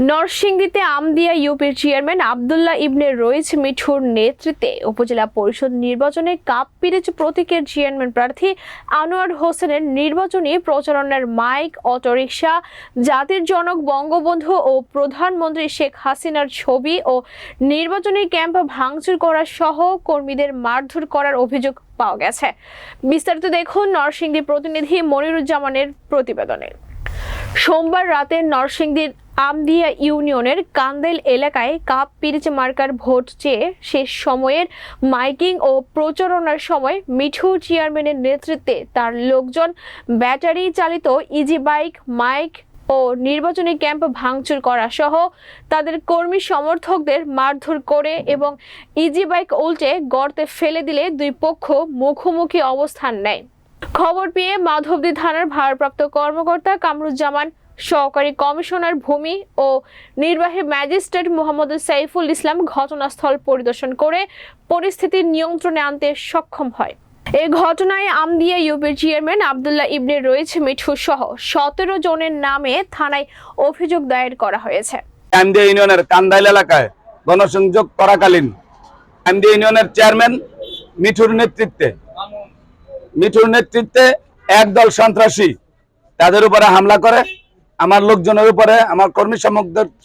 নরসিংদীতে আমদিয়া ইউপির চেয়ারম্যান আবদুল্লাহ ইবনে রইজ মিঠুর নেতৃত্বে উপজেলা পরিষদ নির্বাচনে কাপ পিরিচ প্রতীকের চেয়ারম্যান প্রার্থী আনোয়ার হোসেনের নির্বাচনী প্রচারণার মাইক, অটোরিকশা, জাতির জনক বঙ্গবন্ধু ও প্রধানমন্ত্রী শেখ হাসিনার ছবি ও নির্বাচনী ক্যাম্প ভাঙচুর করা সহ কর্মীদের মারধর করার অভিযোগ পাওয়া গেছে। বিস্তারিত দেখুন নরসিংদী প্রতিনিধি মনিরুজ্জামানের প্রতিবেদনে। সোমবার রাতে নরসিংদীর আমদিয়া ইউনিয়নের কান্দেল এলাকায় কাপ পিরিচ মার্কার ভোট চেয়ে শেষ সময়ের মাইকিং ও প্রচারণার সময় মিঠু চেয়ারম্যানের নেতৃত্বে তার লোকজন ব্যাটারি চালিত ইজি বাইক, মাইক ও নির্বাচনী ক্যাম্প ভাঙচুর করা সহ তাদের কর্মী সমর্থকদের মারধর করে এবং ইজি বাইক উল্টে গর্তে ফেলে দিলে দুই পক্ষ মুখোমুখি অবস্থান নেয়। খবর পেয়ে মাধবদী থানার ভারপ্রাপ্ত কর্মকর্তা কামরুজ্জামান সহকারী কমিশনার ভূমি ও নির্বাহী ম্যাজিস্ট্রেট মোহাম্মদ সাইফুল ইসলাম ঘটনাস্থল পরিদর্শন করে পরিস্থিতি নিয়ন্ত্রণে আনতে সক্ষম হয়। এ ঘটনায় আমদিয়া ইউপির চেয়ারম্যান আবদুল্লাহ ইবনে রয়েছে মিঠু সহ সতেরো জনের নামে থানায় অভিযোগ দায়ের করা হয়েছে। আমদিয়া ইউনিয়নের কান্দাইল এলাকায় গণসংযোগ করাকালীন আমদিয়া ইউনিয়নের চেয়ারম্যান মিঠুর নেতৃত্বে মিঠুর নেতৃত্বে একদল সন্ত্রাসী তাদের উপরে হামলা করে আমার লোকজনের উপরে, আমার কর্মী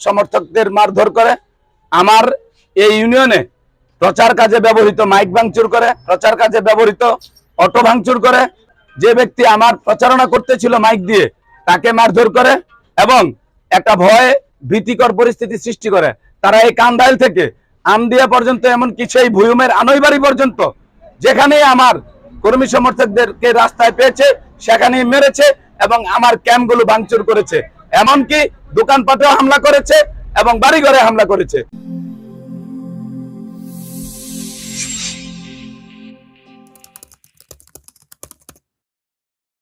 সমর্থকদের মারধর করে, আমার এই ইউনিয়নে প্রচার কাজে ব্যবহৃত মাইক ভাঙচুর করে, প্রচার কাজে ব্যবহৃত অটো ভাঙচুর করে, যে ব্যক্তি আমার প্রচারণা করতেছিল মাইক দিয়ে, তাকে মারধর করে এবং একটা ভয় ভীতিকর পরিস্থিতি সৃষ্টি করে। তারা এই কান্দাইল থেকে আমদিয়া পর্যন্ত এমন কিছু এই ভুয়ুমের আনইবাড়ি পর্যন্ত, যেখানেই আমার কর্মী সমর্থকদেরকে রাস্তায় পেয়েছে সেখানেই মেরেছে এবং আমার ক্যাম্পগুলো ভাঙচুর করেছে। এমনকি দোকানপাটেও হামলা করেছে এবং বাড়িঘরে হামলা করেছে।